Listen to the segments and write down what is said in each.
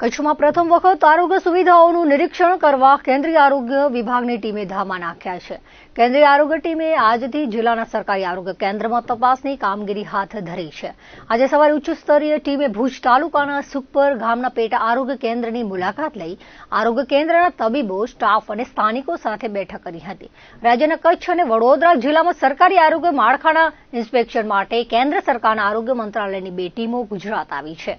કચ્છમાં પ્રથમ વખત આરોગ્ય સુવિધાઓનું નિરીક્ષણ કરવા કેન્દ્રીય આરોગ્ય વિભાગની ટીમે ધામા નાખ્યા છે. કેન્દ્રીય આરોગ્ય ટીમે આજથી જિલ્લાના સરકારી આરોગ્ય કેન્દ્રમાં તપાસની કામગીરી હાથ ધરી છે. આજે સવારે ઉચ્ચ સ્તરીય ટીમે ભુજ તાલુકાના સુખપર ગામના પેટા આરોગ્ય કેન્દ્રની મુલાકાત લઈ આરોગ્ય કેન્દ્રના તબીબો, સ્ટાફ અને સ્થાનિકો સાથે બેઠક કરી હતી. રાજ્યના કચ્છ અને વડોદરા જિલ્લામાં સરકારી આરોગ્ય માળખાના ઇન્સ્પેક્શન માટે કેન્દ્ર સરકારના આરોગ્ય મંત્રાલયની બે ટીમો ગુજરાત આવી છે.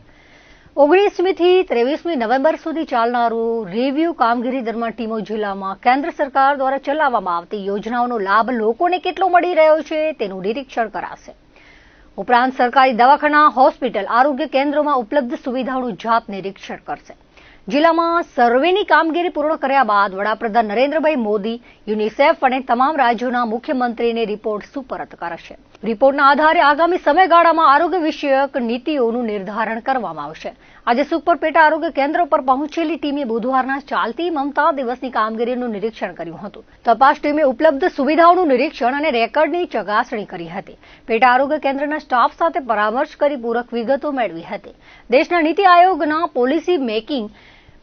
ઓગણીસમી થી ત્રેવીસમી નવેમ્બર સુધી ચાલનારું રિવ્યુ કામગીરી દરમિયાન ટીમો જિલ્લામાં કેન્દ્ર સરકાર દ્વારા ચલાવવામાં આવતી યોજનાઓનો લાભ લોકોને કેટલો મળી રહ્યો છે તેનું નિરીક્ષણ કરાશે. ઉપરાંત સરકારી દવાખાના, હોસ્પિટલ, આરોગ્ય કેન્દ્રોમાં ઉપલબ્ધ સુવિધાઓનું જાત નિરીક્ષણ કરશે. જિલ્લામાં સર્વેની કામગીરી પૂર્ણ કર્યા બાદ વડાપ્રધાન નરેન્દ્રભાઈ મોદી, યુનિસેફ અને તમામ રાજ્યોના મુખ્યમંત્રીને રિપોર્ટ સુપરત કરશે. રિપોર્ટના આધારે આગામી સમયગાળામાં આરોગ્ય વિષયક નીતિઓનું નિર્ધારણ કરવામાં આવશે. આજે સુપર પેટા આરોગ્ય કેન્દ્ર પર પહોંચેલી ટીમે બુધવારના ચાલતી મમતા દિવસની કામગીરીનું નિરીક્ષણ કર્યું હતું. તપાસ ટીમે ઉપલબ્ધ સુવિધાઓનું નિરીક્ષણ અને રેકર્ડની ચકાસણી કરી હતી. પેટા આરોગ્ય કેન્દ્રના સ્ટાફ સાથે પરામર્શ કરી પૂરક વિગતો મેળવી હતી. દેશના નીતિ આયોગના પોલિસી મેકિંગ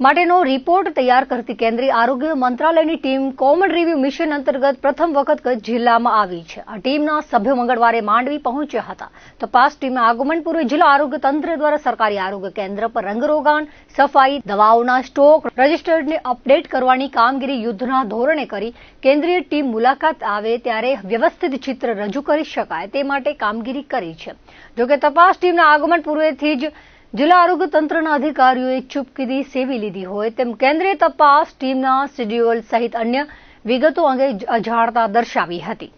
માટેનો રિપોર્ટ તૈયાર કરતી કેન્દ્રીય આરોગ્ય મંત્રાલયની ટીમ કોમન રિવ્યુ મિશન અંતર્ગત પ્રથમ વખત કચ્છ જિલ્લામાં આવી છે. આ ટીમના સભ્યો મંગળવારે માંડવી પહોંચ્યા હતા. તપાસ ટીમે આગમન પૂર્વે જિલ્લા આરોગ્ય તંત્ર દ્વારા સરકારી આરોગ્ય કેન્દ્ર પર રંગરોગાન સફાઈ, દવાઓના સ્ટોક રજિસ્ટર્ડને અપડેટ કરવાની કામગીરી યુદ્ધના ધોરણે કરી કેન્દ્રીય ટીમ મુલાકાત આવે ત્યારે વ્યવસ્થિત ચિત્ર રજૂ કરી શકાય તે માટે કામગીરી કરી છે. જોકે તપાસ ટીમના આગમન પૂર્વેથી જ જિલ્લા આરોગ્ય તંત્રના અધિકારીઓએ ચૂપકીદી સેવી લીધી હોય તેમ કેન્દ્રીય તપાસ ટીમના શેડ્યુઅલ સહિત અન્ય વિગતો અંગે અજાણતા દર્શાવી હતી.